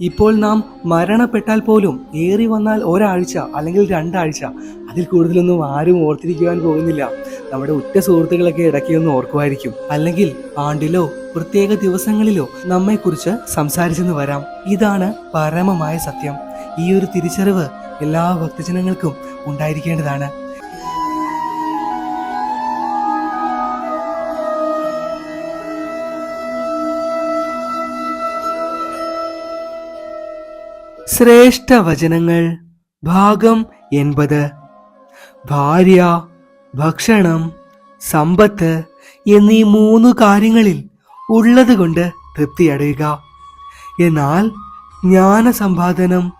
ഇപ്പോൾ നാം മരണപ്പെട്ടാൽ പോലും ഏറി വന്നാൽ ഒരാഴ്ച അല്ലെങ്കിൽ രണ്ടാഴ്ച അതിൽ കൂടുതലൊന്നും ആരും ഓർത്തിരിക്കുവാൻ പോകുന്നില്ല. നമ്മുടെ ഉറ്റ സുഹൃത്തുക്കളൊക്കെ ഇടയ്ക്ക് ഒന്ന് ഓർക്കുമായിരിക്കും. അല്ലെങ്കിൽ ആണ്ടിലോ പ്രത്യേക ദിവസങ്ങളിലോ നമ്മെക്കുറിച്ച് സംസാരിച്ചെന്ന് വരാം. ഇതാണ് പരമമായ സത്യം. ഈ ഒരു തിരിച്ചറിവ് എല്ലാ ഭക്തജനങ്ങൾക്കും ഉണ്ടായിരിക്കേണ്ടതാണ്. ശ്രേഷ്ഠ വചനങ്ങൾ. ഭാഗം എൺപത്. ഭാര്യ ഭക്ഷണം സമ്പത്ത് എന്നീ മൂന്ന് കാര്യങ്ങളിൽ ഉള്ളതുകൊണ്ട് തൃപ്തിയടയുക. എന്നാൽ ജ്ഞാനസമ്പാദനം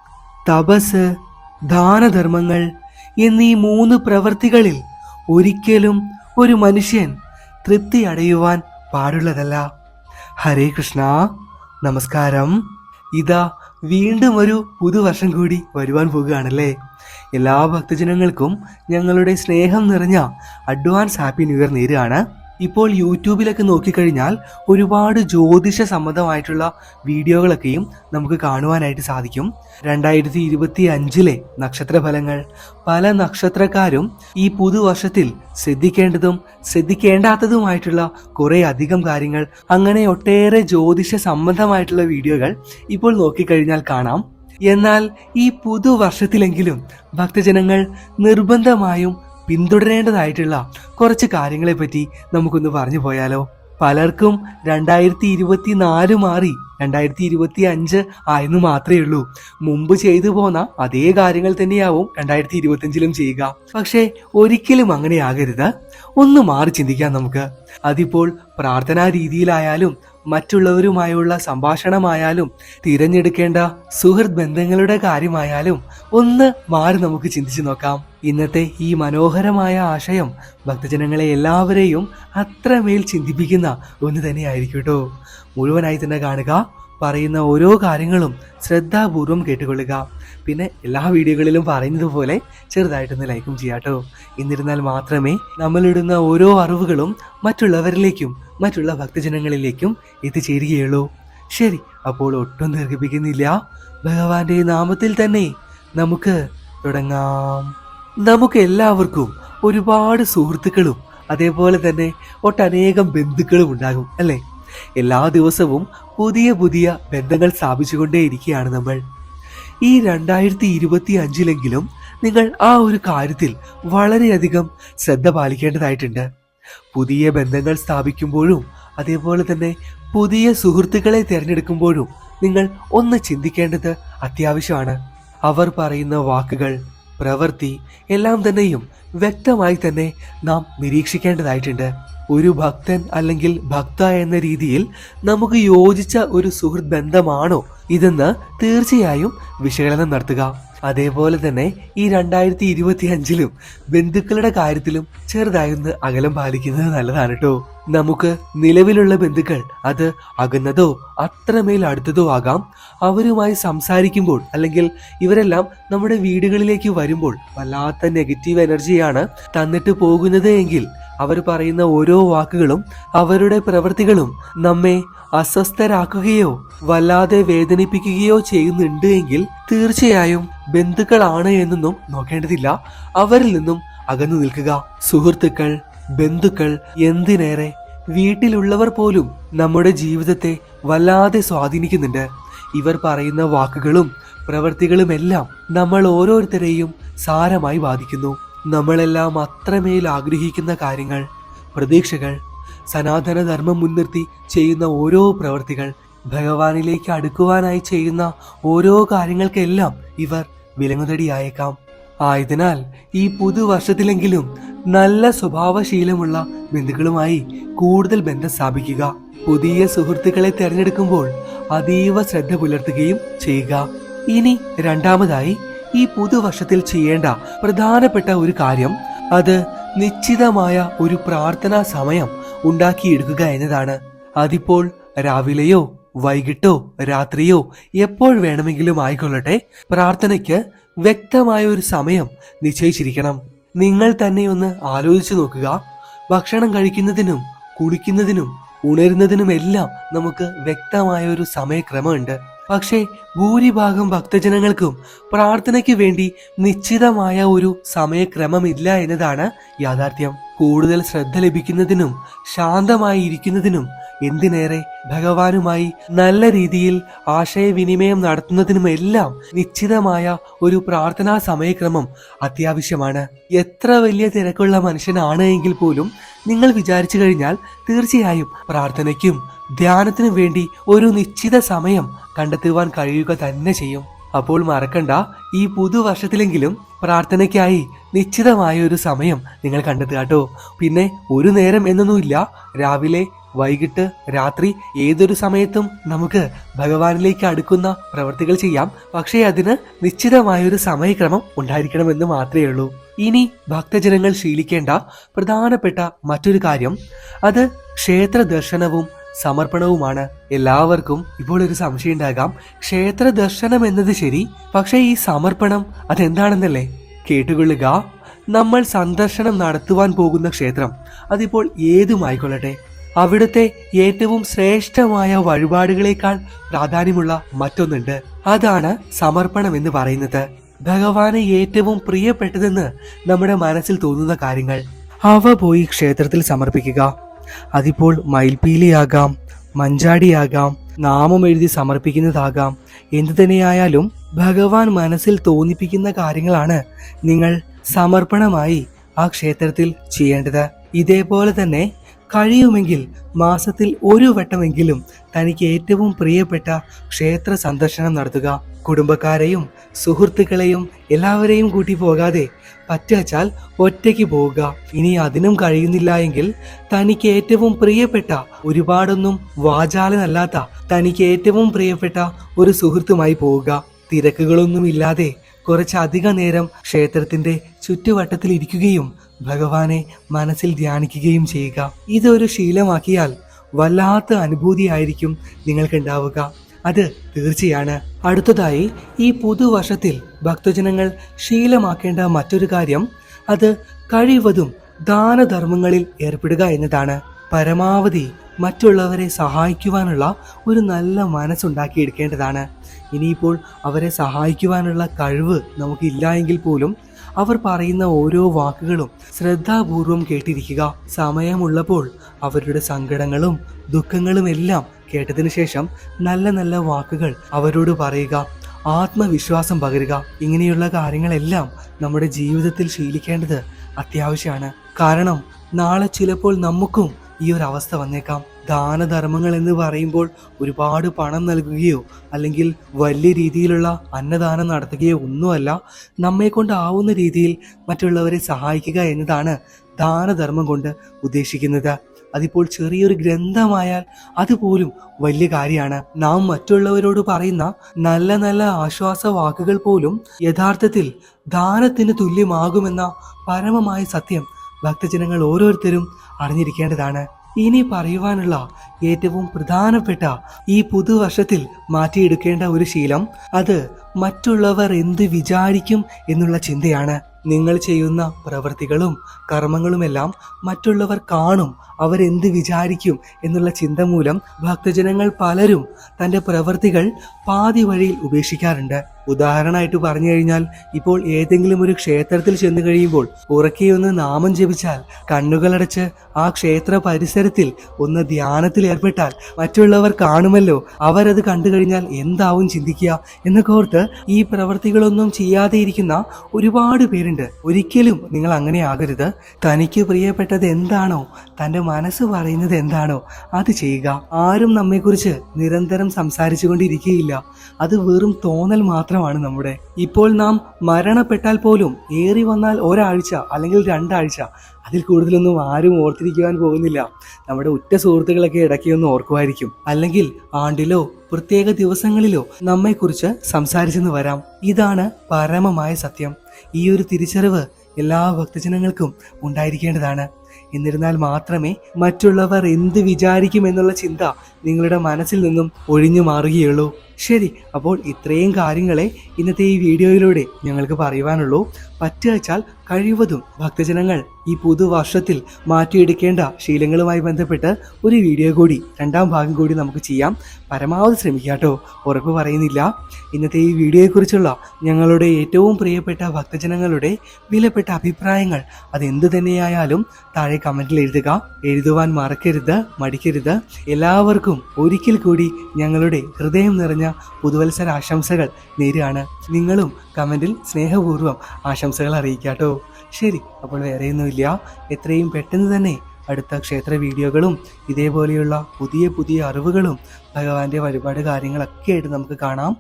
തപസ് ദാനധർമ്മങ്ങൾ എന്നീ മൂന്ന് പ്രവൃത്തികളിൽ ഒരിക്കലും ഒരു മനുഷ്യൻ തൃപ്തി അടയുവാൻ പാടുള്ളതല്ല. ഹരേ കൃഷ്ണ. നമസ്കാരം. ഇതാ വീണ്ടും ഒരു പുതുവർഷം കൂടി വരുവാൻ പോകുകയാണല്ലേ? എല്ലാ ഭക്തജനങ്ങൾക്കും ഞങ്ങളുടെ സ്നേഹം നിറഞ്ഞ അഡ്വാൻസ് ഹാപ്പി ന്യൂ ഇയർ നേരുകയാണ്. ഇപ്പോൾ യൂട്യൂബിലൊക്കെ നോക്കിക്കഴിഞ്ഞാൽ ഒരുപാട് ജ്യോതിഷ സംബന്ധമായിട്ടുള്ള വീഡിയോകളൊക്കെയും നമുക്ക് കാണുവാനായിട്ട് സാധിക്കും. രണ്ടായിരത്തി ഇരുപത്തി അഞ്ചിലെ നക്ഷത്രഫലങ്ങൾ. പല നക്ഷത്രക്കാരും ഈ പുതുവർഷത്തിൽ ശ്രദ്ധിക്കേണ്ടതും ശ്രദ്ധിക്കേണ്ടാത്തതുമായിട്ടുള്ള കുറേ അധികം കാര്യങ്ങൾ അങ്ങനെ ഒട്ടേറെ ജ്യോതിഷ സംബന്ധമായിട്ടുള്ള വീഡിയോകൾ ഇപ്പോൾ നോക്കിക്കഴിഞ്ഞാൽ കാണാം. എന്നാൽ ഈ പുതുവർഷത്തിലെങ്കിലും ഭക്തജനങ്ങൾ നിർബന്ധമായും പിന്തുടരേണ്ടതായിട്ടുള്ള കുറച്ച് കാര്യങ്ങളെപ്പറ്റി നമുക്കൊന്ന് പറഞ്ഞു പോയാലോ. പലർക്കും രണ്ടായിരത്തി ഇരുപത്തി നാല് മാറി രണ്ടായിരത്തി ഇരുപത്തി അഞ്ച് ആയെന്ന് മാത്രമേ ഉള്ളൂ. മുമ്പ് ചെയ്തു പോന്ന അതേ കാര്യങ്ങൾ തന്നെയാവും രണ്ടായിരത്തി ഇരുപത്തിയഞ്ചിലും ചെയ്യുക. പക്ഷേ ഒരിക്കലും അങ്ങനെയാകരുത്. ഒന്ന് മാറി ചിന്തിക്കാം നമുക്ക്. അതിപ്പോൾ പ്രാർത്ഥനാ രീതിയിലായാലും മറ്റുള്ളവരുമായുള്ള സംഭാഷണമായാലും തിരഞ്ഞെടുക്കേണ്ട സുഹൃത്ത് ബന്ധങ്ങളുടെ കാര്യമായാലും ഒന്ന് മാറി നമുക്ക് ചിന്തിച്ചു നോക്കാം. ഇന്നത്തെ ഈ മനോഹരമായ ആശയം ഭക്തജനങ്ങളെ എല്ലാവരെയും അത്രമേൽ ചിന്തിപ്പിക്കുന്ന ഒന്ന് തന്നെയായിരിക്കും കേട്ടോ. മുഴുവനായി തന്നെ കാണുക പറയുന്ന ഓരോ കാര്യങ്ങളും ശ്രദ്ധാപൂർവം കേട്ടുകൊള്ളുക. പിന്നെ എല്ലാ വീഡിയോകളിലും പറയുന്നത് പോലെ ചെറുതായിട്ടൊന്ന് ലൈക്കും ചെയ്യാട്ടോ. എന്നിരുന്നാൽ മാത്രമേ നമ്മളിടുന്ന ഓരോ അറിവുകളും മറ്റുള്ളവരിലേക്കും മറ്റുള്ള ഭക്തജനങ്ങളിലേക്കും എത്തിച്ചേരുകയുള്ളൂ. ശരി അപ്പോൾ ഒട്ടും ദീർഘിപ്പിക്കുന്നില്ല. ഭഗവാന്റെ നാമത്തിൽ തന്നെ നമുക്ക് തുടങ്ങാം. നമുക്ക് എല്ലാവർക്കും ഒരുപാട് സുഹൃത്തുക്കളും അതേപോലെ തന്നെ ഒട്ടനേകം ബന്ധുക്കളും ഉണ്ടാകും അല്ലേ? എല്ലാ ദിവസവും പുതിയ പുതിയ ബന്ധങ്ങൾ സ്ഥാപിച്ചുകൊണ്ടേയിരിക്കുകയാണ് നമ്മൾ. ഈ രണ്ടായിരത്തി ഇരുപത്തി അഞ്ചിലെങ്കിലും നിങ്ങൾ ആ ഒരു കാര്യത്തിൽ വളരെയധികം ശ്രദ്ധ പാലിക്കേണ്ടതായിട്ടുണ്ട്. പുതിയ ബന്ധങ്ങൾ സ്ഥാപിക്കുമ്പോഴും അതേപോലെ തന്നെ പുതിയ സുഹൃത്തുക്കളെ തിരഞ്ഞെടുക്കുമ്പോഴും നിങ്ങൾ ഒന്ന് ചിന്തിക്കേണ്ടത് അത്യാവശ്യമാണ്. അവർ പറയുന്ന വാക്കുകൾ പ്രവൃത്തി എല്ലാം തന്നെയും വ്യക്തമായി തന്നെ നാം നിരീക്ഷിക്കേണ്ടതായിട്ടുണ്ട്. ഒരു ഭക്തൻ അല്ലെങ്കിൽ ഭക്ത എന്ന രീതിയിൽ നമുക്ക് യോജിച്ച ഒരു സുഹൃത്ത് ബന്ധമാണോ ഇതെന്ന് തീർച്ചയായും വിശകലനം നടത്തുക. അതേപോലെ തന്നെ ഈ രണ്ടായിരത്തി ഇരുപത്തി അഞ്ചിലും ബന്ധുക്കളുടെ കാര്യത്തിലും ചെറുതായൊന്ന് അകലം പാലിക്കുന്നത് നല്ലതാണ് കേട്ടോ നമുക്ക് നിലവിലുള്ള ബന്ധുക്കൾ അത് അകന്നതോ അത്രമേൽ അടുത്തതോ ആകാം. അവരുമായി സംസാരിക്കുമ്പോൾ അല്ലെങ്കിൽ ഇവരെല്ലാം നമ്മുടെ വീടുകളിലേക്ക് വരുമ്പോൾ വല്ലാത്ത നെഗറ്റീവ് എനർജിയാണ് തന്നിട്ട് പോകുന്നത് എങ്കിൽ അവർ പറയുന്ന ഓരോ വാക്കുകളും അവരുടെ പ്രവൃത്തികളും നമ്മെ അസ്വസ്ഥരാക്കുകയോ വല്ലാതെ വേദനിപ്പിക്കുകയോ ചെയ്യുന്നുണ്ട് എങ്കിൽ തീർച്ചയായും ബന്ധുക്കളാണ് എന്നൊന്നും നോക്കേണ്ടതില്ല. അവരിൽ നിന്നും അകന്നു നിൽക്കുക. സുഹൃത്തുക്കൾ ബന്ധുക്കൾ എന്തിനേറെ? വീട്ടിലുള്ളവർ പോലും നമ്മുടെ ജീവിതത്തെ വല്ലാതെ സ്വാധീനിക്കുന്നുണ്ട്. ഇവർ പറയുന്ന വാക്കുകളും പ്രവൃത്തികളുമെല്ലാം നമ്മൾ ഓരോരുത്തരെയും സാരമായി ബാധിക്കുന്നു. നമ്മളെല്ലാം അത്രമേൽ ആഗ്രഹിക്കുന്ന കാര്യങ്ങൾ പ്രതീക്ഷകൾ സനാതനധർമ്മം മുൻനിർത്തി ചെയ്യുന്ന ഓരോ പ്രവൃത്തികൾ ഭഗവാനിലേക്ക് അടുക്കുവാനായി ചെയ്യുന്ന ഓരോ കാര്യങ്ങൾക്കെല്ലാം ഇവർ വിലങ്ങുതടിയായേക്കാം. ആയതിനാൽ ഈ പുതുവർഷത്തിലെങ്കിലും നല്ല സ്വഭാവശീലമുള്ള ബന്ധുക്കളുമായി കൂടുതൽ ബന്ധം സ്ഥാപിക്കുക. പുതിയ സുഹൃത്തുക്കളെ തിരഞ്ഞെടുക്കുമ്പോൾ അതീവ ശ്രദ്ധ പുലർത്തുകയും ചെയ്യുക. ഇനി രണ്ടാമതായി ഈ പുതുവർഷത്തിൽ ചെയ്യേണ്ട പ്രധാനപ്പെട്ട ഒരു കാര്യം അത് നിശ്ചിതമായ ഒരു പ്രാർത്ഥനാ സമയം ഉണ്ടാക്കിയെടുക്കുക എന്നതാണ്. അതിപ്പോൾ രാവിലെയോ വൈകിട്ടോ രാത്രിയോ എപ്പോൾ വേണമെങ്കിലും ആയിക്കൊള്ളട്ടെ പ്രാർത്ഥനയ്ക്ക് വ്യക്തമായ ഒരു സമയം നിശ്ചയിച്ചിരിക്കണം. നിങ്ങൾ തന്നെ ഒന്ന് ആലോചിച്ചു നോക്കുക. ഭക്ഷണം കഴിക്കുന്നതിനും കുളിക്കുന്നതിനും ഉണരുന്നതിനുമെല്ലാം നമുക്ക് വ്യക്തമായ ഒരു സമയക്രമമുണ്ട്. പക്ഷേ ഭൂരിഭാഗം ഭക്തജനങ്ങൾക്കും പ്രാർത്ഥനയ്ക്ക് വേണ്ടി നിശ്ചിതമായ ഒരു സമയക്രമമില്ല എന്നതാണ് യാഥാർത്ഥ്യം. കൂടുതൽ ശ്രദ്ധ ലഭിക്കുന്നതിനും ശാന്തമായി ഇരിക്കുന്നതിനും എന്തിനേറെ ഭഗവാനുമായി നല്ല രീതിയിൽ ആശയവിനിമയം നടത്തുന്നതിനുമെല്ലാം നിശ്ചിതമായ ഒരു പ്രാർത്ഥനാ സമയക്രമം അത്യാവശ്യമാണ്. എത്ര വലിയ തിരക്കുള്ള മനുഷ്യനാണ് എങ്കിൽ പോലും നിങ്ങൾ വിചാരിച്ചു കഴിഞ്ഞാൽ തീർച്ചയായും പ്രാർത്ഥനയ്ക്കും ധ്യാനത്തിനും വേണ്ടി ഒരു നിശ്ചിത സമയം കണ്ടെത്തുവാൻ കഴിയുക തന്നെ ചെയ്യും. അപ്പോൾ മറക്കണ്ട ഈ പുതുവർഷത്തിലെങ്കിലും പ്രാർത്ഥനയ്ക്കായി നിശ്ചിതമായ ഒരു സമയം നിങ്ങൾ കണ്ടെത്തുക കേട്ടോ. പിന്നെ ഒരു നേരം എന്നൊന്നുമില്ല രാവിലെ വൈകിട്ട് രാത്രി ഏതൊരു സമയത്തും നമുക്ക് ഭഗവാനിലേക്ക് അടുക്കുന്ന പ്രവൃത്തികൾ ചെയ്യാം. പക്ഷേ അതിന് നിശ്ചിതമായൊരു സമയക്രമം ഉണ്ടായിരിക്കണമെന്ന് മാത്രമേ ഉള്ളൂ. ഇനി ഭക്തജനങ്ങൾ ശീലിക്കേണ്ട പ്രധാനപ്പെട്ട മറ്റൊരു കാര്യം അത് ക്ഷേത്ര ദർശനവും സമർപ്പണവുമാണ്. എല്ലാവർക്കും ഇപ്പോൾ ഒരു സംശയം ഉണ്ടാകാം. ക്ഷേത്ര ദർശനം എന്നത് ശരി പക്ഷേ ഈ സമർപ്പണം അതെന്താണെന്നല്ലേ? കേട്ടുകൊള്ളുക. നമ്മൾ സന്ദർശനം നടത്തുവാൻ പോകുന്ന ക്ഷേത്രം അതിപ്പോൾ ഏതുമായിക്കൊള്ളട്ടെ? അവിടുത്തെ ഏറ്റവും ശ്രേഷ്ഠമായ വഴിപാടുകളേക്കാൾ പ്രാധാന്യമുള്ള മറ്റൊന്നുണ്ട്. അതാണ് സമർപ്പണം എന്ന് പറയുന്നത്. ഭഗവാന് ഏറ്റവും പ്രിയപ്പെട്ടതെന്ന് നമ്മുടെ മനസ്സിൽ തോന്നുന്ന കാര്യങ്ങൾ. അവ പോയി ക്ഷേത്രത്തിൽ സമർപ്പിക്കുക. അതിപ്പോൾ മയിൽപീലിയാകാം മഞ്ചാടിയാകാം നാമം എഴുതി സമർപ്പിക്കുന്നതാകാം. എന്തു തന്നെയായാലും ഭഗവാൻ മനസ്സിൽ തോന്നിപ്പിക്കുന്ന കാര്യങ്ങളാണ് നിങ്ങൾ സമർപ്പണമായി ആ ക്ഷേത്രത്തിൽ ചെയ്യേണ്ടത്. ഇതേപോലെ തന്നെ കഴിയുമെങ്കിൽ മാസത്തിൽ ഒരു വട്ടമെങ്കിലും തനിക്ക് ഏറ്റവും പ്രിയപ്പെട്ട ക്ഷേത്ര സന്ദർശനം നടത്തുക. കുടുംബക്കാരെയും സുഹൃത്തുക്കളെയും എല്ലാവരെയും കൂട്ടി പോകാതെ പറ്റാച്ചാൽ ഒറ്റയ്ക്ക് പോവുക. ഇനി അതിനും കഴിയുന്നില്ല എങ്കിൽ തനിക്ക് ഏറ്റവും പ്രിയപ്പെട്ട ഒരുപാടൊന്നും വാചാലനല്ലാത്ത തനിക്ക് ഏറ്റവും പ്രിയപ്പെട്ട ഒരു സുഹൃത്തുമായി പോവുക. തിരക്കുകളൊന്നുമില്ലാതെ കുറച്ചധിക നേരം ക്ഷേത്രത്തിന്റെ ചുറ്റുവട്ടത്തിൽ ഇരിക്കുകയും ഭഗവാനെ മനസ്സിൽ ധ്യാനിക്കുകയും ചെയ്യുക. ഇതൊരു ശീലമാക്കിയാൽ വല്ലാത്ത അനുഭൂതിയായിരിക്കും നിങ്ങൾക്കുണ്ടാവുക അത് തീർച്ചയാണ്. അടുത്തതായി ഈ പുതുവർഷത്തിൽ ഭക്തജനങ്ങൾ ശീലമാക്കേണ്ട മറ്റൊരു കാര്യം അത് കഴിവതും ദാനധർമ്മങ്ങളിൽ ഏർപ്പെടുക എന്നതാണ്. പരമാവധി മറ്റുള്ളവരെ സഹായിക്കുവാനുള്ള ഒരു നല്ല മനസ്സുണ്ടാക്കിയെടുക്കേണ്ടതാണ്. ഇനിയിപ്പോൾ അവരെ സഹായിക്കുവാനുള്ള കഴിവ് നമുക്കില്ല എങ്കിൽ പോലും അവർ പറയുന്ന ഓരോ വാക്കുകളും ശ്രദ്ധാപൂർവം കേട്ടിരിക്കുക. സമയമുള്ളപ്പോൾ അവരുടെ സങ്കടങ്ങളും ദുഃഖങ്ങളും എല്ലാം കേട്ടതിനു ശേഷം നല്ല നല്ല വാക്കുകൾ അവരോട് പറയുക. ആത്മവിശ്വാസം പകരുക. ഇങ്ങനെയുള്ള കാര്യങ്ങളെല്ലാം നമ്മുടെ ജീവിതത്തിൽ ശീലിക്കേണ്ടത് അത്യാവശ്യമാണ്. കാരണം നാളെ ചിലപ്പോൾ നമുക്കും ഈ ഒരു അവസ്ഥ വന്നേക്കാം. ദാനധർമ്മങ്ങൾ എന്ന് പറയുമ്പോൾ ഒരുപാട് പണം നൽകുകയോ അല്ലെങ്കിൽ വലിയ രീതിയിലുള്ള അന്നദാനം നടത്തുകയോ ഒന്നുമല്ല. നമ്മെ കൊണ്ടാവുന്ന രീതിയിൽ മറ്റുള്ളവരെ സഹായിക്കുക എന്നതാണ് ദാനധർമ്മം കൊണ്ട് ഉദ്ദേശിക്കുന്നത്. അതിപ്പോൾ ചെറിയൊരു ഗ്രന്ഥമായാൽ അതുപോലും വലിയ കാര്യമാണ്. നാം മറ്റുള്ളവരോട് പറയുന്ന നല്ല നല്ല ആശ്വാസ വാക്കുകൾ പോലും യഥാർത്ഥത്തിൽ ദാനത്തിന് തുല്യമാകുമെന്ന പരമമായ സത്യം ഭക്തജനങ്ങൾ ഓരോരുത്തരും അറിഞ്ഞിരിക്കേണ്ടതാണ്. ഇനി പറയുവാനുള്ള ഏറ്റവും പ്രധാനപ്പെട്ട ഈ പുതുവർഷത്തിൽ മാറ്റിയെടുക്കേണ്ട ഒരു ശീലം അത് മറ്റുള്ളവർ എന്ത് വിചാരിക്കും എന്നുള്ള ചിന്തയാണ്. നിങ്ങൾ ചെയ്യുന്ന പ്രവൃത്തികളും കർമ്മങ്ങളുമെല്ലാം മറ്റുള്ളവർ കാണും അവരെന്ത് വിചാരിക്കും എന്നുള്ള ചിന്ത മൂലം ഭക്തജനങ്ങൾ പലരും തന്റെ പ്രവൃത്തികൾ പാതി വഴിയിൽ ഉപേക്ഷിക്കാറുണ്ട്. ഉദാഹരണമായിട്ട് പറഞ്ഞു കഴിഞ്ഞാൽ ഇപ്പോൾ ഏതെങ്കിലും ഒരു ക്ഷേത്രത്തിൽ ചെന്നു കഴിയുമ്പോൾ ഉറക്കെയൊന്ന് നാമം ജപിച്ചാൽ കണ്ണുകളടച്ച് ആ ക്ഷേത്ര പരിസരത്തിൽ ഒന്ന് ധ്യാനത്തിൽ ഏർപ്പെട്ടാൽ മറ്റുള്ളവർ കാണുമല്ലോ അവരത് കണ്ടു കഴിഞ്ഞാൽ എന്താവും ചിന്തിക്കുക എന്നൊക്കെ ഓർത്ത് ഈ പ്രവൃത്തികളൊന്നും ചെയ്യാതെ ഇരിക്കുന്ന ഒരുപാട് പേരുണ്ട്. ഒരിക്കലും നിങ്ങൾ അങ്ങനെ ആകരുത്. തനിക്ക് പ്രിയപ്പെട്ടത് എന്താണോ തന്റെ മനസ്സ് പറയുന്നത് എന്താണോ അത് ചെയ്യുക. ആരും നമ്മെക്കുറിച്ച് നിരന്തരം സംസാരിച്ചു കൊണ്ടിരിക്കുകയില്ല അത് വെറും തോന്നൽ മാത്രമാണ് നമ്മുടെ. ഇപ്പോൾ നാം മരണപ്പെട്ടാൽ പോലും ഏറി വന്നാൽ ഒരാഴ്ച അല്ലെങ്കിൽ രണ്ടാഴ്ച അതിൽ കൂടുതലൊന്നും ആരും ഓർത്തിരിക്കുവാൻ പോകുന്നില്ല. നമ്മുടെ ഉറ്റ സുഹൃത്തുക്കളൊക്കെ ഇടയ്ക്ക് ഒന്ന് ഓർക്കുമായിരിക്കും. അല്ലെങ്കിൽ ആണ്ടിലോ പ്രത്യേക ദിവസങ്ങളിലോ നമ്മെക്കുറിച്ച് സംസാരിച്ചെന്ന് വരാം. ഇതാണ് പരമമായ സത്യം. ഈ ഒരു തിരിച്ചറിവ് എല്ലാ ഭക്തജനങ്ങൾക്കും ഉണ്ടായിരിക്കേണ്ടതാണ്. എന്നിരുന്നാൽ മാത്രമേ മറ്റുള്ളവർ എന്ത് വിചാരിക്കും എന്നുള്ള ചിന്ത നിങ്ങളുടെ മനസ്സിൽ നിന്നും ഒഴിഞ്ഞു മാറുകയുള്ളൂ. ശരി അപ്പോൾ ഇത്രയും കാര്യങ്ങളെ ഇന്നത്തെ ഈ വീഡിയോയിലൂടെ ഞങ്ങൾക്ക് പറയുവാനുള്ളൂ. പറ്റുവച്ചാൽ കഴിവതും ഭക്തജനങ്ങൾ ഈ പുതുവർഷത്തിൽ മാറ്റിയെടുക്കേണ്ട ശീലങ്ങളുമായി ബന്ധപ്പെട്ട് ഒരു വീഡിയോ കൂടി രണ്ടാം ഭാഗം കൂടി നമുക്ക് ചെയ്യാം. പരമാവധി ശ്രമിക്കാട്ടോ ഉറപ്പ് പറയുന്നില്ല. ഇന്നത്തെ ഈ വീഡിയോയെക്കുറിച്ചുള്ള ഞങ്ങളുടെ ഏറ്റവും പ്രിയപ്പെട്ട ഭക്തജനങ്ങളുടെ വിലപ്പെട്ട അഭിപ്രായങ്ങൾ അതെന്തു തന്നെയായാലും താഴെ കമന്റിൽ എഴുതുക. എഴുതുവാൻ മറക്കരുത് മടിക്കരുത്. എല്ലാവർക്കും ഒരിക്കൽ കൂടി ഞങ്ങളുടെ ഹൃദയം നിറഞ്ഞ പുതുവത്സര ആശംസകൾ നേരുകയാണ്. നിങ്ങളും കമന്റിൽ സ്നേഹപൂർവം ആശംസകൾ അറിയിക്കാട്ടോ ശരി അപ്പോൾ വേറെയൊന്നുമില്ല. എത്രയും പെട്ടെന്ന് തന്നെ അടുത്ത ക്ഷേത്ര വീഡിയോകളും ഇതേപോലെയുള്ള പുതിയ പുതിയ അറിവുകളും ഭഗവാന്റെ ഒരുപാട് കാര്യങ്ങളൊക്കെ ആയിട്ട് നമുക്ക് കാണാം.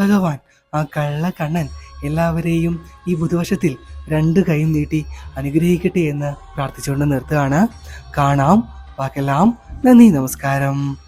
ഭഗവാൻ ആ കള്ള കണ്ണൻ എല്ലാവരെയും ഈ പുതുവർഷത്തിൽ രണ്ട് കൈയും നീട്ടി അനുഗ്രഹിക്കട്ടെ എന്ന് പ്രാർത്ഥിച്ചുകൊണ്ട് നിർത്തുകയാണ്. കാണാം വാക്കെല്ലാം. നന്ദി നമസ്കാരം.